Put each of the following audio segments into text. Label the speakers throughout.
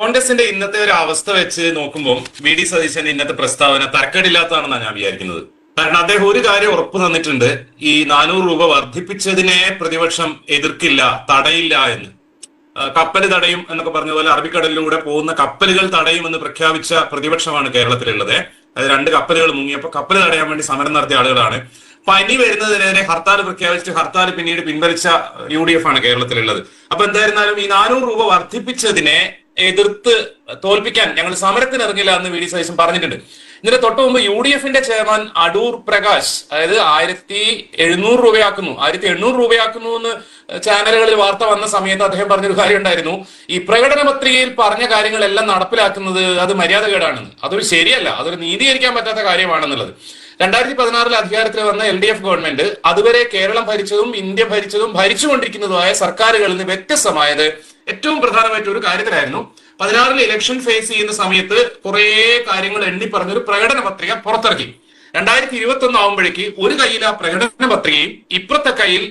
Speaker 1: കോൺഗ്രസിന്റെ ഇന്നത്തെ ഒരു അവസ്ഥ വെച്ച് നോക്കുമ്പോൾ വി ഡി സതീശന്റെ ഇന്നത്തെ പ്രസ്താവന തർക്കടില്ലാത്തതാണെന്നാണ് ഞാൻ വിചാരിക്കുന്നത്. കാരണം അദ്ദേഹം ഒരു കാര്യം ഉറപ്പ് തന്നിട്ടുണ്ട് ഈ നാനൂറ് രൂപ വർദ്ധിപ്പിച്ചതിനെ പ്രതിപക്ഷം എതിർക്കില്ല തടയില്ല എന്ന്. കപ്പൽ തടയും എന്നൊക്കെ പറഞ്ഞ പോലെ അറബിക്കടലിലൂടെ പോകുന്ന കപ്പലുകൾ തടയുമെന്ന് പ്രഖ്യാപിച്ച പ്രതിപക്ഷമാണ് കേരളത്തിലുള്ളത്. അത് രണ്ട് കപ്പലുകൾ മുങ്ങിയപ്പോൾ കപ്പൽ തടയാൻ വേണ്ടി സമരം നടത്തിയ ആളുകളാണ്. പനി വരുന്നതിനെതിരെ ഹർത്താൽ പ്രഖ്യാപിച്ചിട്ട് ഹർത്താൽ പിന്നീട് പിൻവലിച്ച യു ഡി എഫ് ആണ് കേരളത്തിലുള്ളത്. അപ്പൊ എന്തായിരുന്നാലും ഈ നാനൂറ് രൂപ വർദ്ധിപ്പിച്ചതിനെ എതിർത്ത് തോൽപ്പിക്കാൻ ഞങ്ങൾ സമരത്തിന് ഇറങ്ങില്ല എന്ന് വി ഡി സതീശൻ പറഞ്ഞിട്ടുണ്ട്. ഇതിന്റെ തൊട്ട് മുമ്പ് യു ഡി എഫിന്റെ ചെയർമാൻ അടൂർ പ്രകാശ് അതായത് ആയിരത്തി എഴുന്നൂറ് രൂപയാക്കുന്നു. ആയിരത്തി എണ്ണൂറ് രൂപയാക്കുന്നു എന്ന് ചാനലുകളിൽ വാർത്ത വന്ന സമയത്ത് അദ്ദേഹം പറഞ്ഞൊരു കാര്യം ഉണ്ടായിരുന്നു. ഈ പ്രകടന പത്രികയിൽ പറഞ്ഞ കാര്യങ്ങളെല്ലാം നടപ്പിലാക്കുന്നത് അത് മര്യാദകേടാണെന്ന്. അതൊരു ശരിയല്ല. അതൊരു നീതീകരിക്കാൻ പറ്റാത്ത കാര്യമാണെന്നുള്ളത്. രണ്ടായിരത്തി പതിനാറിൽ അധികാരത്തിൽ വന്ന എൽ ഡി എഫ് ഗവൺമെന്റ് അതുവരെ കേരളം ഭരിച്ചതും ഇന്ത്യ ഭരിച്ചതും ഭരിച്ചുകൊണ്ടിരിക്കുന്നതുമായ സർക്കാരുകളിൽ നിന്ന് വ്യത്യസ്തമായത് ഏറ്റവും പ്രധാനമായിട്ട് ഒരു കാര്യത്തിലായിരുന്നു. പതിനാറിൽ ഇലക്ഷൻ ഫേസ് ചെയ്യുന്ന സമയത്ത് കുറെ കാര്യങ്ങൾ എണ്ണി പറഞ്ഞൊരു പ്രകടന പത്രിക പുറത്തിറക്കി. രണ്ടായിരത്തി ഇരുപത്തി ഒന്ന് ആവുമ്പോഴേക്ക് ഒരു കയ്യിൽ ആ പ്രകടന പത്രികയും ഇപ്പുറത്തെ കയ്യിൽ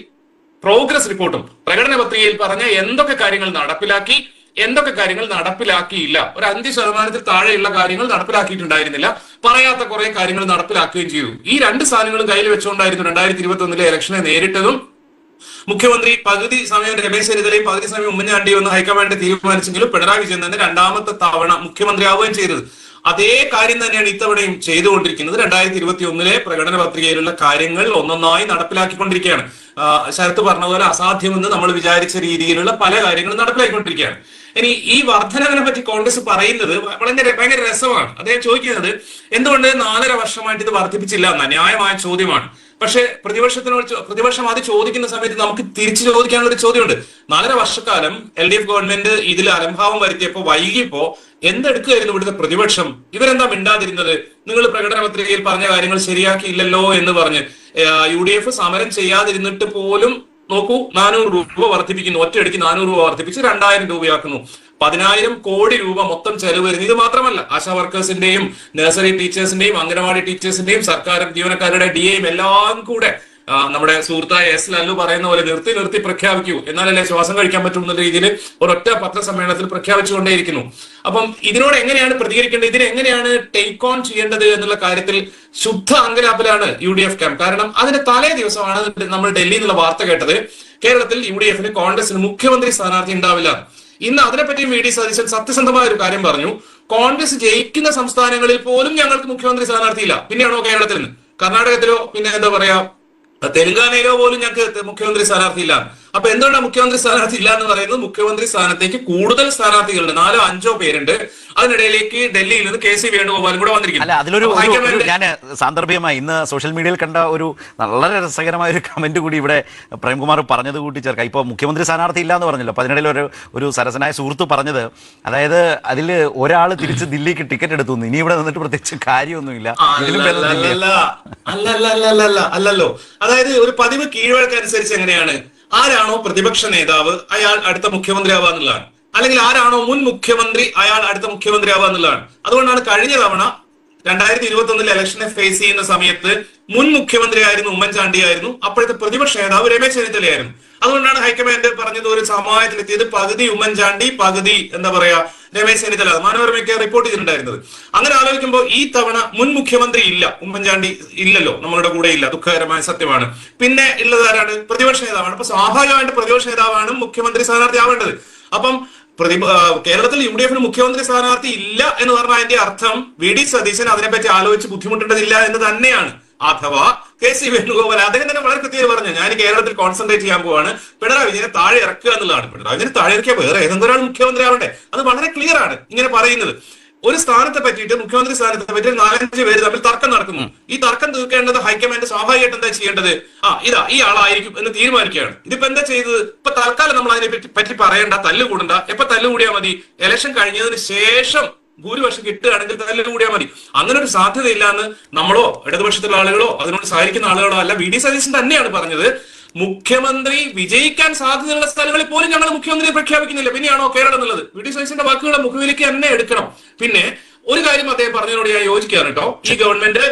Speaker 1: പ്രോഗ്രസ് റിപ്പോർട്ടും പ്രകടന പത്രികയിൽ പറഞ്ഞ എന്തൊക്കെ കാര്യങ്ങൾ നടപ്പിലാക്കി എന്തൊക്കെ കാര്യങ്ങൾ നടപ്പിലാക്കിയില്ല. ഒരു അഞ്ച് ശതമാനത്തിൽ താഴെയുള്ള കാര്യങ്ങൾ നടപ്പിലാക്കിയിട്ടുണ്ടായിരുന്നില്ല. പറയാത്ത കുറെ കാര്യങ്ങൾ നടപ്പിലാക്കുകയും ചെയ്തു. ഈ രണ്ട് സാധനങ്ങളും കയ്യിൽ വെച്ചുകൊണ്ടായിരുന്നു രണ്ടായിരത്തി ഇരുപത്തി ഒന്നിലെ ഇലക്ഷനെ നേരിട്ടതും. മുഖ്യമന്ത്രി പകുതി സമയം രമേശ് ചെന്നിത്തലയും പകുതി സമയം ഉമ്മൻചാണ്ടി ഒന്ന് ഹൈക്കമാൻഡ് തീരുമാനിച്ചെങ്കിലും പിണറായി വിജയൻ തന്നെ രണ്ടാമത്തെ തവണ മുഖ്യമന്ത്രിയാവുകയും ചെയ്തത്. അതേ കാര്യം തന്നെയാണ് ഇത്തവണയും ചെയ്തുകൊണ്ടിരിക്കുന്നത്. രണ്ടായിരത്തി ഇരുപത്തി ഒന്നിലെ പ്രകടന പത്രികയിലുള്ള കാര്യങ്ങൾ ഒന്നൊന്നായി നടപ്പിലാക്കിക്കൊണ്ടിരിക്കുകയാണ്. ശരത്ത് പറഞ്ഞ പോലെ അസാധ്യമെന്ന് നമ്മൾ വിചാരിച്ച രീതിയിലുള്ള പല കാര്യങ്ങളും നടപ്പിലാക്കിക്കൊണ്ടിരിക്കുകയാണ്. ഇനി ഈ വർധനവിനെ പറ്റി കോൺഗ്രസ് പറയുന്നത് വളരെ ഭയങ്കര രസമാണ്. അദ്ദേഹം ചോദിക്കുന്നത് എന്തുകൊണ്ട് നാലര വർഷമായിട്ട് ഇത് വർദ്ധിപ്പിച്ചില്ല എന്ന? ന്യായമായ ചോദ്യമാണ്. പക്ഷെ പ്രതിപക്ഷത്തിനോട് പ്രതിപക്ഷം അത് ചോദിക്കുന്ന സമയത്ത് നമുക്ക് തിരിച്ചു ചോദിക്കാനുള്ള ഒരു ചോദ്യമുണ്ട്. നാലര വർഷക്കാലം എൽ ഡി എഫ് ഗവൺമെന്റ് ഇതിൽ അലംഭാവം വരുത്തിയപ്പോ വൈകിയപ്പോ എന്തെടുക്കുകയായിരുന്നു ഇവിടുത്തെ പ്രതിപക്ഷം? ഇവരെന്താ മിണ്ടാതിരുന്നത്? നിങ്ങൾ പ്രകടന പത്രികയിൽ പറഞ്ഞ കാര്യങ്ങൾ ശരിയാക്കിയില്ലല്ലോ എന്ന് പറഞ്ഞ് യു ഡി എഫ് സമരം ചെയ്യാതിരുന്നിട്ട് പോലും നോക്കൂ നാനൂറ് രൂപ വർദ്ധിപ്പിക്കുന്നു. ഒറ്റയടിക്ക് നാനൂറ് രൂപ വർദ്ധിപ്പിച്ച് രണ്ടായിരം രൂപയാക്കുന്നു. പതിനായിരം കോടി രൂപ മൊത്തം ചെലവ് വരുന്നത് ഇത് മാത്രമല്ല ആശാ വർക്കേഴ്സിന്റെയും നഴ്സറി ടീച്ചേഴ്സിന്റെയും അംഗനവാടി ടീച്ചേഴ്സിന്റെയും സർക്കാർ ജീവനക്കാരുടെ ഡി എയും എല്ലാം കൂടെ നമ്മുടെ സുഹൃത്തായ എസ് ലല്ലു പറയുന്ന പോലെ നിർത്തി നിർത്തി പ്രഖ്യാപിക്കൂ. എന്നാലല്ലേ ശ്വാസം കഴിക്കാൻ പറ്റും എന്നുള്ള രീതിയിൽ ഒരൊറ്റ പത്രസമ്മേളനത്തിൽ പ്രഖ്യാപിച്ചുകൊണ്ടേയിരിക്കുന്നു. അപ്പം ഇതിനോട് എങ്ങനെയാണ് പ്രതികരിക്കേണ്ടത്? ഇതിനെ എങ്ങനെയാണ് ടേക്ക് ഓൺ ചെയ്യേണ്ടത് എന്നുള്ള കാര്യത്തിൽ ശുദ്ധ അങ്കലാപ്പിലാണ് യു ഡി എഫ് ക്യാമ്പ് കാരണം അതിന്റെ തലേ ദിവസമാണ് നമ്മൾ ഡൽഹിയിൽ നിന്നുള്ള വാർത്ത കേട്ടത്. കേരളത്തിൽ യു ഡി എഫിന് കോൺഗ്രസിന് മുഖ്യമന്ത്രി സ്ഥാനാർത്ഥി ഉണ്ടാവില്ല. ഇന്ന് അതിനെപ്പറ്റിയും വി ഡി സതീശൻ സത്യസന്ധമായ ഒരു കാര്യം പറഞ്ഞു. കോൺഗ്രസ് ജയിക്കുന്ന സംസ്ഥാനങ്ങളിൽ പോലും ഞങ്ങൾക്ക് മുഖ്യമന്ത്രി സ്ഥാനാർത്ഥിയില്ല. പിന്നെയാണോ കേരളത്തിൽ നിന്ന്? കർണാടകത്തിലോ പിന്നെ എന്താ പറയാ തെലങ്കാനയിലോ പോലും ഞങ്ങൾക്ക് മുഖ്യമന്ത്രി സ്ഥാനാർത്ഥി ഇല്ല അപ്പൊ എന്തുകൊണ്ടാണ് മുഖ്യമന്ത്രി സ്ഥാനാർത്ഥി ഇല്ല എന്ന് പറയുന്നത്? മുഖ്യമന്ത്രി സ്ഥാനത്തേക്ക് കൂടുതൽ സ്ഥാനാർത്ഥികളുണ്ട്. നാലോ അഞ്ചോ പേരുണ്ട്. അതിനിടയിലേക്ക് ഡൽഹിയിൽ നിന്ന് കെ സി വേണുഗോപാലും കൂടെ വന്നിരിക്കുന്നു.
Speaker 2: അല്ല അതിലൊരു ഞാൻ സാന്ദർഭികമായി ഇന്ന് സോഷ്യൽ മീഡിയയിൽ കണ്ട ഒരു വളരെ രസകരമായ ഒരു കമന്റ് കൂടി ഇവിടെ പ്രേംകുമാർ പറഞ്ഞത് കൂട്ടി ചേർക്കാം. ഇപ്പോൾ മുഖ്യമന്ത്രി സ്ഥാനാർത്ഥി ഇല്ല എന്ന് പറഞ്ഞല്ലോ. അപ്പൊ അതിനിടയിൽ ഒരു ഒരു സരസനായ സുഹൃത്ത് പറഞ്ഞത് അതായത് അതിൽ ഒരാൾ തിരിച്ച് ദില്ലിക്ക് ടിക്കറ്റ് എടുത്തു ഇനി ഇവിടെ നിന്നിട്ട് പ്രത്യേകിച്ച് കാര്യമൊന്നുമില്ല.
Speaker 1: അല്ലല്ലോ. അതായത് ഒരു പതിവ് കീഴ്വഴക്കനുസരിച്ച് എങ്ങനെയാണ്? ആരാണോ പ്രതിപക്ഷ നേതാവ് അയാൾ അടുത്ത മുഖ്യമന്ത്രി ആവാന്നുള്ളതാണ് അല്ലെങ്കിൽ ആരാണോ മുൻ മുഖ്യമന്ത്രി അയാൾ അടുത്ത മുഖ്യമന്ത്രി ആവാന്നുള്ളതാണ് അതുകൊണ്ടാണ് കഴിഞ്ഞ തവണ രണ്ടായിരത്തി ഇരുപത്തി ഒന്നിൽ ഇലക്ഷനെ ഫേസ് ചെയ്യുന്ന സമയത്ത് മുൻ മുഖ്യമന്ത്രിയായിരുന്നു ഉമ്മൻചാണ്ടി ആയിരുന്നു അപ്പോഴത്തെ പ്രതിപക്ഷ നേതാവ് രമേശ് ചെന്നിത്തലയായിരുന്നു. അതുകൊണ്ടാണ് ഹൈക്കമാൻഡ് പറഞ്ഞത് ഒരു സമായത്തിലെത്തിയത് പകുതി ഉമ്മൻചാണ്ടി പകുതി എന്താ പറയാ രമേശ് ചെന്നിത്തല. മനോരമയ്ക്ക് റിപ്പോർട്ട് ചെയ്തിട്ടുണ്ടായിരുന്നത്. അങ്ങനെ ആലോചിക്കുമ്പോൾ ഈ തവണ മുൻ മുഖ്യമന്ത്രി ഇല്ല. ഉമ്മൻചാണ്ടി ഇല്ലല്ലോ. നമ്മളുടെ കൂടെ ഇല്ല. ദുഃഖകരമായ സത്യമാണ്. പിന്നെ ഉള്ളത് ആരാണ്? പ്രതിപക്ഷ നേതാവാണ്. അപ്പൊ സ്വാഭാവികമായിട്ട് പ്രതിപക്ഷ നേതാവാണ് മുഖ്യമന്ത്രി സ്ഥാനാർത്ഥി ആവേണ്ടത്. അപ്പം പ്രതി കേരളത്തിൽ യു ഡി എഫിന് മുഖ്യമന്ത്രി സ്ഥാനാർത്ഥി ഇല്ല എന്ന് പറഞ്ഞ അതിന്റെ അർത്ഥം വി ഡി സതീശൻ അതിനെപ്പറ്റി ആലോചിച്ച് ബുദ്ധിമുട്ടേണ്ടതില്ല എന്ന് തന്നെയാണ്. അഥവാ കെ സി വേണുഗോപാൽ അദ്ദേഹം തന്നെ വളരെ കൃത്യമായി പറഞ്ഞു ഞാൻ കേരളത്തിൽ കോൺസെൻട്രേറ്റ് ചെയ്യാൻ പോവാണ്. പിണറായി വിജയനെ താഴെ ഇറക്കുക എന്നുള്ളതാണ്. പിണറായി വിജയനെ താഴെ ഇറക്കിയാൽ വേറെ ഏതെങ്കിലും ഒരാൾ മുഖ്യമന്ത്രി ആവട്ടെ? അത് വളരെ ക്ലിയർ ആണ് ഇങ്ങനെ പറയുന്നത്. ഒരു സ്ഥാനത്തെ പറ്റിയിട്ട് മുഖ്യമന്ത്രി സ്ഥാനത്തെ പറ്റി നാലഞ്ച് പേര് തമ്മിൽ തർക്കം നടക്കുന്നു. ഈ തർക്കം തീർക്കേണ്ടത് ഹൈക്കമാൻഡ് സ്വാഭാവികമായിട്ട് എന്താ ചെയ്യേണ്ടത്? ആ ഇതാ ഈ ആളായിരിക്കും എന്ന് തീരുമാനിക്കുകയാണ്. ഇതിപ്പോ എന്താ ചെയ്തത്? ഇപ്പൊ തൽക്കാലം നമ്മൾ അതിനെ പറ്റി പറ്റി പറയണ്ട തല്ല് കൂടണ്ട എപ്പൊ തല്ല് കൂടിയാൽ മതി. ഇലക്ഷൻ കഴിഞ്ഞതിന് ശേഷം ഭൂരിപക്ഷം കിട്ടുകയാണെങ്കിൽ തല്ല് കൂടിയാൽ മതി. അങ്ങനെ ഒരു സാധ്യതയില്ല എന്ന് നമ്മളോ ഇടതുപക്ഷത്തിലുള്ള ആളുകളോ അതിനോട് സഹായിക്കുന്ന ആളുകളോ അല്ല വി ഡി സതീശൻ തന്നെയാണ് പറഞ്ഞത്. മുഖ്യമന്ത്രി വിജയിക്കാൻ സാധ്യതയുള്ള സ്ഥലങ്ങളിൽ പോലും ഞങ്ങൾ മുഖ്യമന്ത്രിയെ പ്രഖ്യാപിക്കുന്നില്ല. പിന്നെയാണോ കേരളം എന്നുള്ളത്? വി ഡി സതീശന്റെ വാക്കുകളെ മുഖവിലേക്ക് തന്നെ എടുക്കണം. പിന്നെ ഒരു കാര്യം അദ്ദേഹം പറഞ്ഞതിനോട് ഞാൻ യോജിക്കുകയാണ് കേട്ടോ. ഈ ഗവൺമെന്റ്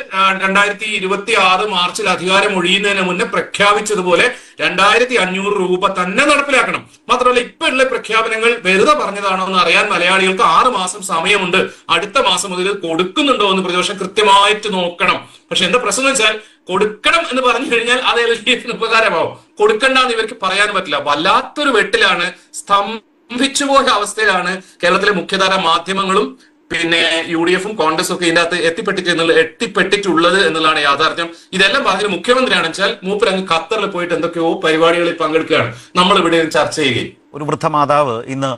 Speaker 1: രണ്ടായിരത്തി ഇരുപത്തി ആറ് മാർച്ചിൽ അധികാരം ഒഴിയുന്നതിന് മുന്നേ പ്രഖ്യാപിച്ചതുപോലെ രണ്ടായിരത്തി അഞ്ഞൂറ് രൂപ തന്നെ നടപ്പിലാക്കണം. മാത്രമല്ല ഇപ്പൊ ഉള്ള പ്രഖ്യാപനങ്ങൾ വെറുതെ പറഞ്ഞതാണോ എന്ന് അറിയാൻ മലയാളികൾക്ക് ആറ് മാസം സമയമുണ്ട്. അടുത്ത മാസം മുതൽ കൊടുക്കുന്നുണ്ടോ എന്ന് പ്രതിപക്ഷം കൃത്യമായിട്ട് നോക്കണം. പക്ഷെ എന്താ പ്രശ്നം വെച്ചാൽ കൊടുക്കണം എന്ന് പറഞ്ഞു കഴിഞ്ഞാൽ അത് എൽ ഡി എഫിന് ഉപകാരമാവും. കൊടുക്കണ്ട എന്ന് ഇവർക്ക് പറയാൻ പറ്റില്ല. വല്ലാത്തൊരു വെട്ടിലാണ് സ്തംഭിച്ചുപോയ അവസ്ഥയിലാണ് കേരളത്തിലെ മുഖ്യധാര മാധ്യമങ്ങളും പിന്നെ യു ഡി എഫും കോൺഗ്രസും ഒക്കെ ഇതിന്റെ അകത്ത് എന്നുള്ള എത്തിപ്പെട്ടിട്ടുള്ളത് എന്നുള്ളതാണ് യാഥാർത്ഥ്യം. ഇതെല്ലാം പറഞ്ഞ മുഖ്യമന്ത്രിയാണെന്ന് വെച്ചാൽ മൂപ്പരങ്ങ് ഖത്തറിൽ പോയിട്ട് എന്തൊക്കെയോ പരിപാടികളിൽ പങ്കെടുക്കുകയാണ്. നമ്മൾ ഇവിടെ ചർച്ച ചെയ്യുകയും
Speaker 2: ഒരു വൃദ്ധ മാതാവ് ഇന്ന്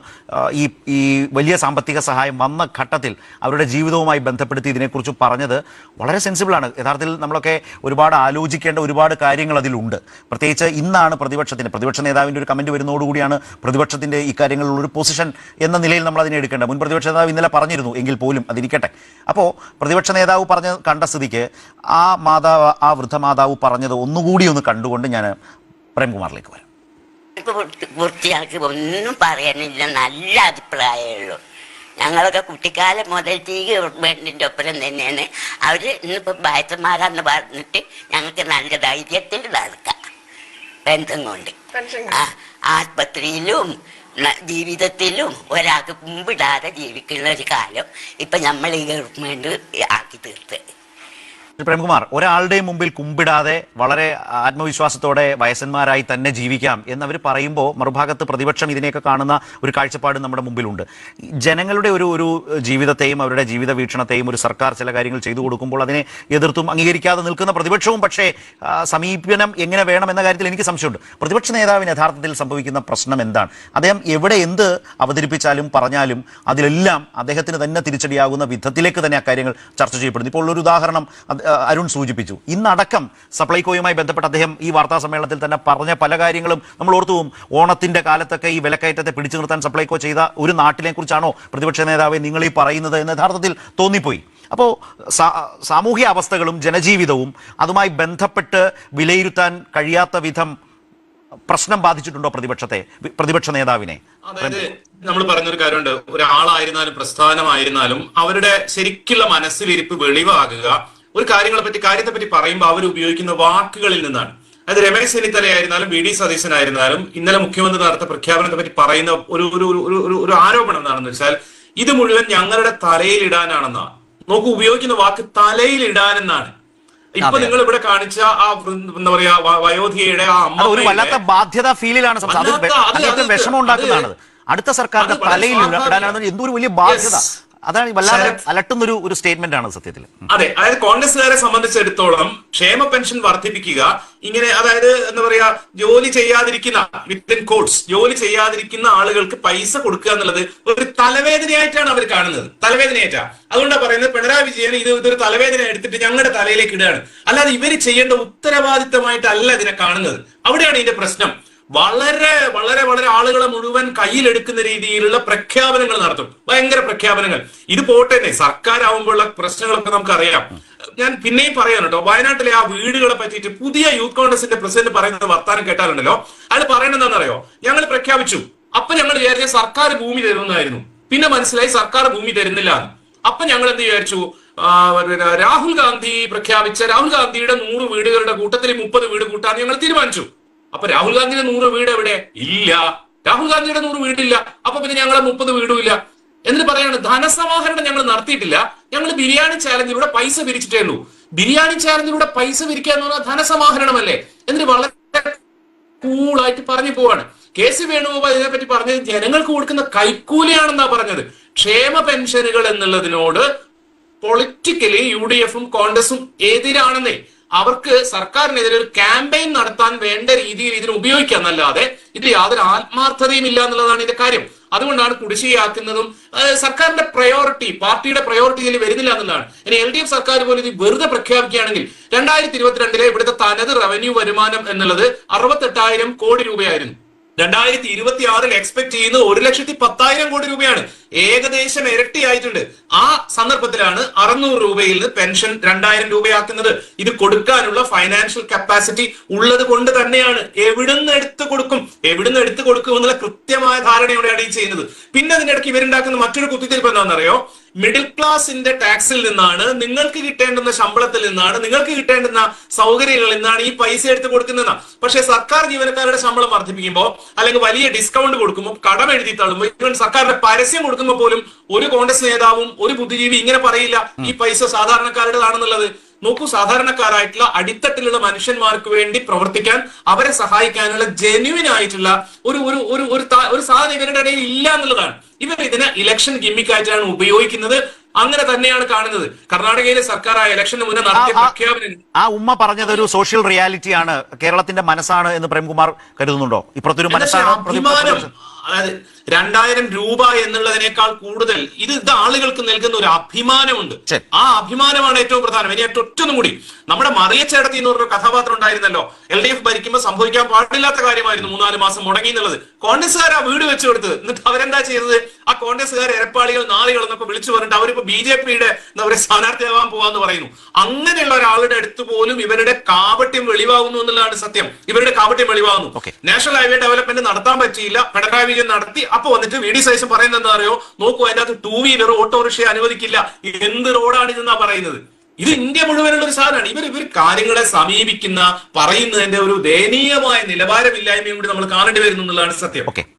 Speaker 2: ഈ ഈ വലിയ സാമ്പത്തിക സഹായം വന്ന ഘട്ടത്തിൽ അവരുടെ ജീവിതവുമായി ബന്ധപ്പെടുത്തി ഇതിനെക്കുറിച്ച് പറഞ്ഞത് വളരെ സെൻസിബിളാണ് യഥാർത്ഥത്തിൽ നമ്മളൊക്കെ ഒരുപാട് ആലോചിക്കേണ്ട ഒരുപാട് കാര്യങ്ങൾ അതിലുണ്ട്. പ്രത്യേകിച്ച് ഇന്നാണ് പ്രതിപക്ഷത്തിന് പ്രതിപക്ഷ നേതാവിന്റെ ഒരു കമന്റ് വരുന്നതോടുകൂടിയാണ് പ്രതിപക്ഷത്തിന്റെ ഇക്കാര്യങ്ങളിലുള്ള ഒരു പൊസിഷൻ എന്ന നിലയിൽ നമ്മൾ അതിനെ എടുക്കേണ്ട മുൻ പ്രതിപക്ഷ നേതാവ് ഇന്നലെ പറഞ്ഞിരുന്നു എങ്കിൽ പോലും അതിരിക്കട്ടെ. അപ്പോൾ പ്രതിപക്ഷ നേതാവ് പറഞ്ഞ കണ്ട സ്ഥിതിക്ക് ആ മാതാവ് ആ വൃദ്ധ മാതാവ് പറഞ്ഞത് ഒന്നുകൂടി ഒന്ന് കണ്ടുകൊണ്ട് ഞാൻ പ്രേംകുമാറിലേക്ക് വരാം.
Speaker 3: വൃത്തി- വൃത്തിയാക്കി ഒന്നും പറയാനില്ല. നല്ല അഭിപ്രായമുള്ളൂ. ഞങ്ങളൊക്കെ കുട്ടിക്കാലം മുതൽ തീ ഗവൺമെന്റിന്റെ ഒപ്പം തന്നെയാണ്. അവർ ഇന്നിപ്പോ ബായത്തന്മാരാന്ന് പറഞ്ഞിട്ട് ഞങ്ങൾക്ക് നല്ല ധൈര്യത്തിൽ നടക്കാം. ബന്ധം കൊണ്ട്. ആ ആസ്പത്രിയിലും ജീവിതത്തിലും ഒരാൾക്ക് മുമ്പിടാതെ ജീവിക്കുന്ന ഒരു കാലം ഇപ്പൊ നമ്മൾ ഈ ഗവൺമെന്റ് ആക്കി തീർത്ത്.
Speaker 2: പ്രേംകുമാർ ഒരാളുടെയും മുമ്പിൽ കുമ്പിടാതെ വളരെ ആത്മവിശ്വാസത്തോടെ വയസ്സന്മാരായി തന്നെ ജീവിക്കാം എന്നവർ പറയുമ്പോൾ മറുഭാഗത്ത് പ്രതിപക്ഷം ഇതിനെയൊക്കെ കാണുന്ന ഒരു കാഴ്ചപ്പാട് നമ്മുടെ മുമ്പിലുണ്ട്. ജനങ്ങളുടെ ഒരു ഒരു ജീവിതത്തെയും അവരുടെ ജീവിത വീക്ഷണത്തെയും ഒരു സർക്കാർ ചില കാര്യങ്ങൾ ചെയ്തു കൊടുക്കുമ്പോൾ അതിനെ എതിർത്തും അംഗീകരിക്കാതെ നിൽക്കുന്ന പ്രതിപക്ഷവും പക്ഷേ സമീപനം എങ്ങനെ വേണം എന്ന കാര്യത്തിൽ എനിക്ക് സംശയമുണ്ട്. പ്രതിപക്ഷ നേതാവിന് യഥാർത്ഥത്തിൽ സംഭവിക്കുന്ന പ്രശ്നം എന്താണ്? അദ്ദേഹം എവിടെ എന്ത് അവതരിപ്പിച്ചാലും പറഞ്ഞാലും അതിലെല്ലാം അദ്ദേഹത്തിന് തന്നെ തിരിച്ചടിയാകുന്ന വിധത്തിലേക്ക് തന്നെ അക്കാര്യങ്ങൾ ചർച്ച ചെയ്യപ്പെടുന്നു. ഇപ്പോൾ ഒരു ഉദാഹരണം അരുൺ സൂചിപ്പിച്ചു. ഇന്നടക്കം സപ്ലൈകോയുമായി ബന്ധപ്പെട്ട് അദ്ദേഹം ഈ വാർത്താ സമ്മേളനത്തിൽ തന്നെ പറഞ്ഞ പല കാര്യങ്ങളും നമ്മൾ ഓർത്തുവും ഓണത്തിന്റെ കാലത്തൊക്കെ ഈ വിലക്കയറ്റത്തെ പിടിച്ചു നിർത്താൻ സപ്ലൈകോ ചെയ്ത ഒരു നാട്ടിനെ കുറിച്ചാണോ പ്രതിപക്ഷ നേതാവെ നിങ്ങൾ ഈ പറയുന്നത് എന്ന് യഥാർത്ഥത്തിൽ തോന്നിപ്പോയി. അപ്പോൾ സാമൂഹ്യ അവസ്ഥകളും ജനജീവിതവും അതുമായി ബന്ധപ്പെട്ട് വിലയിരുത്താൻ കഴിയാത്ത വിധം പ്രശ്നം ബാധിച്ചിട്ടുണ്ടോ പ്രതിപക്ഷത്തെ പ്രതിപക്ഷ നേതാവിനെ?
Speaker 1: നമ്മൾ പറഞ്ഞൊരു കാര്യമുണ്ട്. ഒരാളായിരുന്നാലും പ്രസ്ഥാനമായിരുന്നാലും അവരുടെ ശരിക്കുള്ള മനസ്സിലിരിപ്പ് വെളിവാകുക ഒരു കാര്യങ്ങളെ പറ്റി കാര്യത്തെ പറ്റി പറയുമ്പോൾ അവർ ഉപയോഗിക്കുന്ന വാക്കുകളിൽ നിന്നാണ്. അത് രമേശ് ചെന്നിത്തലയായിരുന്നാലും വി ഡി സതീശനായിരുന്നാലും ഇന്നലെ മുഖ്യമന്ത്രി നടത്തിയ പ്രഖ്യാപനത്തെ പറ്റി പറയുന്ന ഒരു ഒരു ഒരു- ഒരു ആരോപണം എന്താണെന്ന് വെച്ചാൽ ഇത് മുഴുവൻ ഞങ്ങളുടെ തലയിൽ ഇടാനാണെന്നാണ് നോക്കൂ ഉപയോഗിക്കുന്ന വാക്ക് തലയിൽ ഇടാനെന്നാണ് ഇപ്പൊ നിങ്ങൾ ഇവിടെ കാണിച്ച ആ എന്താ പറയാ വയോധികയുടെ ആ
Speaker 2: അമ്മ ഒരു വല്ലാത്ത ബാധ്യത ഫീലിലാണ് വിഷമം ഉണ്ടാക്കുന്നതാണ് അടുത്ത സർക്കാരിന്റെ തലയിൽ. ഇടാനാണെന്ന് എന്തോ ഒരു വലിയ ബാധ്യത. അതാണ് വല്ലാതെ
Speaker 1: അലട്ടുന്നൊരു
Speaker 2: അലട്ടുന്ന ഒരു ഒരു സ്റ്റേറ്റ്മെന്റ് ആണ് സത്യത്തിൽ.
Speaker 1: അതെ അതായത് കോൺഗ്രസ്സുകാരെ സംബന്ധിച്ചിടത്തോളം ക്ഷേമ പെൻഷൻ വർദ്ധിപ്പിക്കുക ഇങ്ങനെ അതായത് എന്താ പറയാ ജോലി ചെയ്യാതിരിക്കുന്ന വിത്തിൻ കോഡ്സ് ജോലി ചെയ്യാതിരിക്കുന്ന ആളുകൾക്ക് പൈസ കൊടുക്കുക എന്നുള്ളത് ഒരു തലവേദനയായിട്ടാണ് അവർ കാണുന്നത്. തലവേദനയായിട്ടാ. അതുകൊണ്ടാണ് പറയുന്നത് പിണറായി വിജയൻ ഇത് ഇതൊരു തലവേദന എടുത്തിട്ട് ഞങ്ങളുടെ തലയിലേക്ക് ഇടുകയാണ്. അല്ലാതെ ഇവർ ചെയ്യേണ്ട ഉത്തരവാദിത്തമായിട്ടല്ല ഇതിനെ കാണുന്നത്. അവിടെയാണ് ഇതിന്റെ പ്രശ്നം. വളരെ വളരെ വളരെ ആളുകളെ മുഴുവൻ കയ്യിലെടുക്കുന്ന രീതിയിലുള്ള പ്രഖ്യാപനങ്ങൾ നടത്തും. ഭയങ്കര പ്രഖ്യാപനങ്ങൾ. ഇത് പോട്ടെ സർക്കാരാവുമ്പോഴുള്ള പ്രശ്നങ്ങളൊക്കെ നമുക്കറിയാം. ഞാൻ പിന്നെയും പറയാൻ കേട്ടോ വയനാട്ടിലെ ആ വീടുകളെ പറ്റിയിട്ട് പുതിയ യൂത്ത് കോൺഗ്രസിന്റെ പ്രസിഡന്റ് പറയുന്നത് വർത്താനം കേട്ടാലുണ്ടല്ലോ? അയാൾ പറയുന്നത് എന്താണെന്നറിയോ? ഞങ്ങൾ പ്രഖ്യാപിച്ചു. അപ്പൊ ഞങ്ങൾ വിചാരിച്ച സർക്കാർ ഭൂമി തരുന്നതായിരുന്നു പിന്നെ മനസ്സിലായി സർക്കാർ ഭൂമി തരുന്നില്ല. അപ്പൊ ഞങ്ങൾ എന്ത് വിചാരിച്ചു? രാഹുൽ ഗാന്ധി പ്രഖ്യാപിച്ച രാഹുൽ ഗാന്ധിയുടെ നൂറ് വീടുകളുടെ കൂട്ടത്തിൽ മുപ്പത് വീട് കൂട്ടാൻ ഞങ്ങൾ തീരുമാനിച്ചു. അപ്പൊ രാഹുൽ ഗാന്ധിയുടെ നൂറ് വീട് എവിടെ? ഇല്ല. രാഹുൽ ഗാന്ധിയുടെ നൂറ് വീടില്ല. അപ്പൊ പിന്നെ ഞങ്ങളെ മുപ്പത് വീടും ഇല്ല. എന്നിട്ട് പറയാണ് ധനസമാഹരണം ഞങ്ങൾ നടത്തിയിട്ടില്ല. ഞങ്ങൾ ബിരിയാണി ചാലഞ്ചിലൂടെ പൈസ പിരിച്ചിട്ടേ ഉള്ളൂ. ബിരിയാണി ചാലഞ്ചിലൂടെ പൈസ പിരിക്കുക എന്ന് പറഞ്ഞാൽ ധനസമാഹരണമല്ലേ? എന്നിട്ട് വളരെ കൂളായിട്ട് പറഞ്ഞു പോവാണ്. കെ സി വേണുഗോപാൽ ഇതിനെപ്പറ്റി പറഞ്ഞത് ജനങ്ങൾക്ക് കൊടുക്കുന്ന കൈക്കൂലിയാണെന്നാ പറഞ്ഞത്. ക്ഷേമ പെൻഷനുകൾ എന്നുള്ളതിനോട് പൊളിറ്റിക്കലി യു ഡി എഫും കോൺഗ്രസും എതിരാണെന്നേ. അവർക്ക് സർക്കാരിനെതിരെ ഒരു ക്യാമ്പയിൻ നടത്താൻ വേണ്ട രീതിയിൽ ഇതിനെ ഉപയോഗിക്കാന്നല്ലാതെ ഇതിൽ യാതൊരു ആത്മാർത്ഥതയും ഇല്ല എന്നുള്ളതാണ് ഇതിന്റെ കാര്യം. അതുകൊണ്ടാണ് കുടിശ്ശികയാക്കുന്നതും സർക്കാരിന്റെ പ്രയോറിറ്റി പാർട്ടിയുടെ പ്രയോറിറ്റി ഇതിൽ വരുന്നില്ല എന്നുള്ളതാണ്. ഇനി എൽ ഡി എഫ് സർക്കാർ പോലും ഇത് വെറുതെ പ്രഖ്യാപിക്കുകയാണെങ്കിൽ രണ്ടായിരത്തി ഇരുപത്തിരണ്ടിലെ ഇവിടുത്തെ തനത് റവന്യൂ വരുമാനം എന്നുള്ളത് അറുപത്തെട്ടായിരം കോടി രൂപയായിരുന്നു. രണ്ടായിരത്തി ഇരുപത്തി ആറിൽ എക്സ്പെക്ട് ചെയ്യുന്നത് ഒരു ലക്ഷത്തി പത്തായിരം കോടി രൂപയാണ്. ഏകദേശം ഇരട്ടിയായിട്ടുണ്ട്. ആ സന്ദർഭത്തിലാണ് അറുന്നൂറ് രൂപയിൽ നിന്ന് പെൻഷൻ രണ്ടായിരം രൂപയാക്കുന്നത്. ഇത് കൊടുക്കാനുള്ള ഫൈനാൻഷ്യൽ കപ്പാസിറ്റി ഉള്ളത് കൊണ്ട് തന്നെയാണ്. എവിടുന്ന് എടുത്തു കൊടുക്കും? എവിടുന്ന് എടുത്തു കൊടുക്കും എന്നുള്ള കൃത്യമായ ധാരണയോടെയാണ് ഈ ചെയ്യുന്നത്. പിന്നെ അതിനിടയ്ക്ക് ഇവരുണ്ടാക്കുന്ന മറ്റൊരു കുത്തിത്തിരിപ്പ് എന്താണെന്നറിയോ? മിഡിൽ ക്ലാസിന്റെ ടാക്സിൽ നിന്നാണ് നിങ്ങൾക്ക് കിട്ടേണ്ടുന്ന ശമ്പളത്തിൽ നിന്നാണ് നിങ്ങൾക്ക് കിട്ടേണ്ടുന്ന സൗകര്യങ്ങളിൽ നിന്നാണ് ഈ പൈസ എടുത്ത് കൊടുക്കുന്നത് പക്ഷേ സർക്കാർ ജീവനക്കാരുടെ ശമ്പളം വർദ്ധിപ്പിക്കുമ്പോൾ അല്ലെങ്കിൽ വലിയ ഡിസ്കൗണ്ട് കൊടുക്കുമ്പോൾ കടം എഴുതി തള്ളുമ്പോൾ ഇവൻ സർക്കാരിന്റെ പരസ്യം കൊടുക്കുമ്പോൾ പോലും ഒരു കോൺഗ്രസ് നേതാവും ഒരു ബുദ്ധിജീവി ഇങ്ങനെ പറയില്ല ഈ പൈസ സാധാരണക്കാരുടേതാണെന്നുള്ളത്. നോക്കൂ സാധാരണക്കാരായിട്ടുള്ള അടിത്തട്ടിലുള്ള മനുഷ്യന്മാർക്ക് വേണ്ടി പ്രവർത്തിക്കാൻ അവരെ സഹായിക്കാനുള്ള ജെന്യുവിൻ ആയിട്ടുള്ള ഒരു ഒരു ഒരു ഒരു സാധനം ഇവരുടെ ഇടയിൽ ഇല്ല എന്നുള്ളതാണ്. ഇവർ ഇതിനെ ഇലക്ഷൻ ഗിമ്മിക്കായിട്ടാണ് ഉപയോഗിക്കുന്നത്. അങ്ങനെ തന്നെയാണ് കാണുന്നത്. കർണാടകയിലെ സർക്കാർ ആ ഇലക്ഷന് മുന്നേ നടത്തിയ പ്രഖ്യാപനം.
Speaker 2: ആ ഉമ്മ പറഞ്ഞത് ഒരു സോഷ്യൽ റിയാലിറ്റിയാണ് കേരളത്തിന്റെ മനസ്സാണ് എന്ന് പ്രേംകുമാർ കരുതുന്നുണ്ടോ? ഇപ്പുറത്തൊരു മനസ്സാണ്?
Speaker 1: അഭിമാനം. അതായത് രണ്ടായിരം രൂപ എന്നുള്ളതിനേക്കാൾ കൂടുതൽ ഇത് ഇത് ആളുകൾക്ക് നൽകുന്ന ഒരു അഭിമാനമുണ്ട്. ആ അഭിമാനമാണ് ഏറ്റവും പ്രധാനം. ഇനി ഒറ്റൊന്നും കൂടി നമ്മുടെ മറിയച്ചേടത്തി എന്ന് പറഞ്ഞൊരു കഥാപാത്രം ഉണ്ടായിരുന്നല്ലോ. എൽ ഡി എഫ് ഭരിക്കുമ്പോൾ സംഭവിക്കാൻ പാടില്ലാത്ത കാര്യമായിരുന്നു മൂന്നാൽ മാസം മുടങ്ങി എന്നുള്ളത്. കോൺഗ്രസ്സുകാർ ആ വീട് വെച്ചു കൊടുത്തത്. എന്നിട്ട് അവരെന്താ ചെയ്തത്? ആ കോൺഗ്രസ്സുകാർ എരപ്പാളികൾ നാളികൾ എന്നൊക്കെ വിളിച്ചു പറഞ്ഞിട്ട് അവരിപ്പോ ബി ജെ പിയുടെ എന്താ പറയുക സ്ഥാനാർത്ഥിയാവാൻ പോവാന്ന് പറയുന്നു. അങ്ങനെയുള്ള ഒരാളുടെ അടുത്ത് പോലും ഇവരുടെ കാപട്യം വെളിവാകുന്നു എന്നുള്ളതാണ് സത്യം. ഇവരുടെ കാപട്യം വെളിവാകുന്നു. നാഷണൽ ഹൈവേ ഡെവലപ്മെന്റ് നടത്താൻ പറ്റിയില്ല. പിണറായി വിജയൻ നടത്തി അപ്പൊ വന്നിട്ട് വി ഡി സൈസ് പറയുന്നത് എന്താ അറിയോ നോക്കൂ അതിനകത്ത് ടൂ വീലർ ഓട്ടോറിക്ഷ അനുവദിക്കില്ല. എന്ത് റോഡാണ് ഇതെന്നാ പറയുന്നത്? ഇത് ഇന്ത്യ മുഴുവനുള്ള ഒരു സാധനമാണ്. ഇവർ ഇവർ കാര്യങ്ങളെ സമീപിക്കുന്ന പറയുന്നതിന്റെ ഒരു ദയനീയമായ നിലവാരമില്ലായ്മയും കൂടി നമ്മൾ കാണേണ്ടി വരുന്നു എന്നുള്ളതാണ് സത്യം.